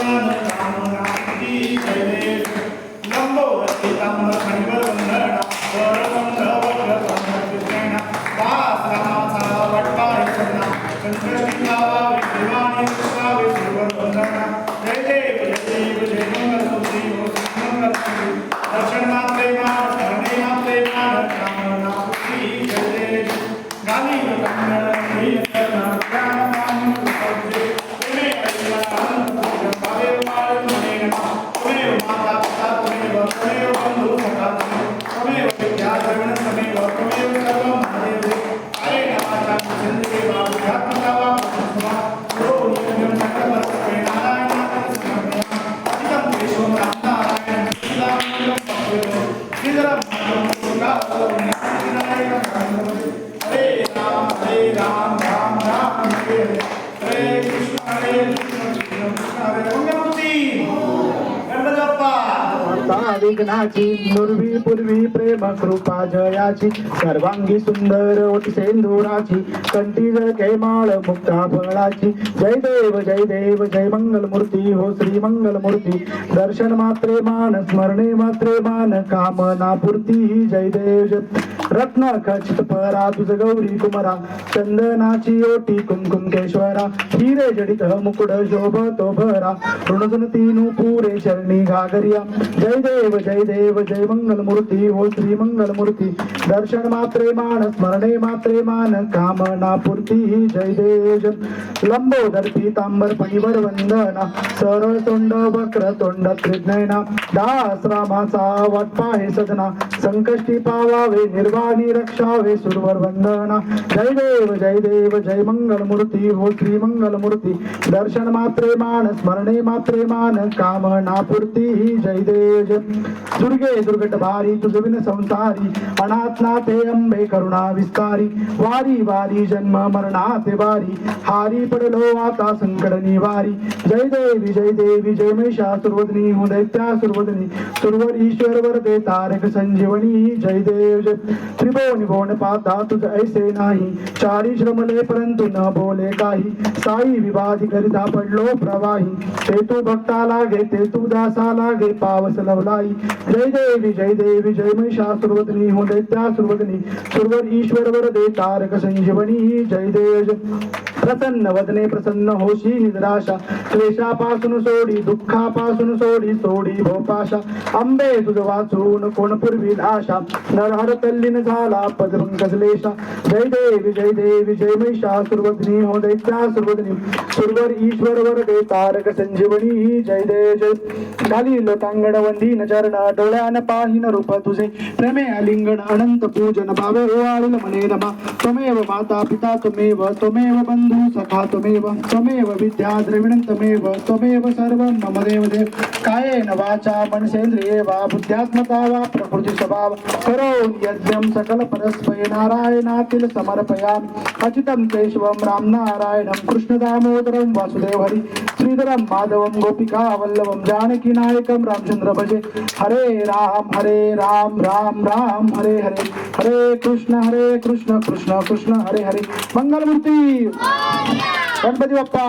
Amen. Ram विघ्नाची पूर्वी पूर्वी प्रेम कृपा जयाची सर्वांगी सुंदर ओटी सेंदुराची कंठी जळके माळ मुक्ता फळाची. जय देव जय देव जय मंगल मूर्ती हो श्री मंगल मूर्ती दर्शन मात्रे मान स्मरणे मात्रे मान कामना पूर्ती जय देव रत्न खचित परा तुझ गौरी कुमरा. चंदनाची ओटी कुमकुम केश्वरा हिरे जडित मुकुड शोभतो भरा ऋणजुन तीनू पुरे शरणी घागरिया. जय देव देव जय देव जय मंगलमूर्ती ओ श्री मंगलमूर्ती दर्शन मात्रे मान स्मरणे मात्रे मान कामना पूर्ती जय देव लंबोदर पीतांबर पणिवर वंदना सरळ तोंड वक्र तोंड त्रिज्ञना दास रामाचा वाटपा हे सजना संकष्टी पावावे निर्वाणी रक्षावे सुरवर वंदना जय देव जय देव जय मंगलमूर्ती हो श्री मंगलमूर्ती दर्शन मात्रे मान स्मरणे मात्रे मान कामना पूर्ती जय देव जय दुर्गे दुर्गट भारी तुझ विन संसारी अनाथ ते अंबे करुणा विस्तारी वारी वारी जन्म मरणाते वारी हारी पडलो आता संकट निवारी. जय देवी जय देवी जय महिषा सुरवदनी दैत्या सुरवदनी सुरवर ईश्वर वरदे तारक संजीवनी जय देव जय. त्रिभुवन भुवन पाता तुझ ऐसे नाही चारी श्रमले परंतु न बोले काही. साई विवादी करिता पडलो प्रवाही ते तू भक्ता लागे ते तू दासा लागे पावस लवलाई जय देवी जय देवी जय महिषा सुरवतनी हो दैत्या सुरवतनी सुरवर ईश्वर वर दे तारक संजीवनी जय देव जय प्रसन्न वदने प्रसन्न होशी निद्राशा क्लेशापासून सोडी दुःखापासून सोडी सोडी भोपाशा. अंबे तुझ वाचून कोण पूर्वी आशा? नरहर तल्लीन झाला पदपंकजलेशा जय देवी जय देवी जय महिषा सुरवदनी हो दैत्या सुरवदनी. सुरवर ईश्वर वर दे तारक संजीवनी जय देव जय. खाली लोटांगण वंदीन चरणा डोळ्यान पाहिन रूप तुझे. प्रेमे अलिंगण अनंत पूजन भावे ओवाळील मने नमा. त्वमेव माता पिता त्वमेव त्वमेव बंधू. सखा त्वमेव त्वमेव विद्या द्रविणं त्वमेव त्वमेव सर्वं मम देवदेव। कायेन वाचा मनसेंद्रिये वा बुद्ध्यात्मता वा प्रकृती स्वभाव करोन यज्ञं सकल परस्मय नारायणातील समर्पयामि। अचितं केशवं राम नारायणं कृष्ण वासुदेव हरि श्रीधरं माधवं गोपिका वल्लभं जानकी रामचंद्र भजे हरे राम हरे राम राम राम हरे हरे। हरे कृष्ण हरे कृष्ण कृष्ण कृष्ण हरे हरे। मंगलमूर्ती! गणपती बाप्पा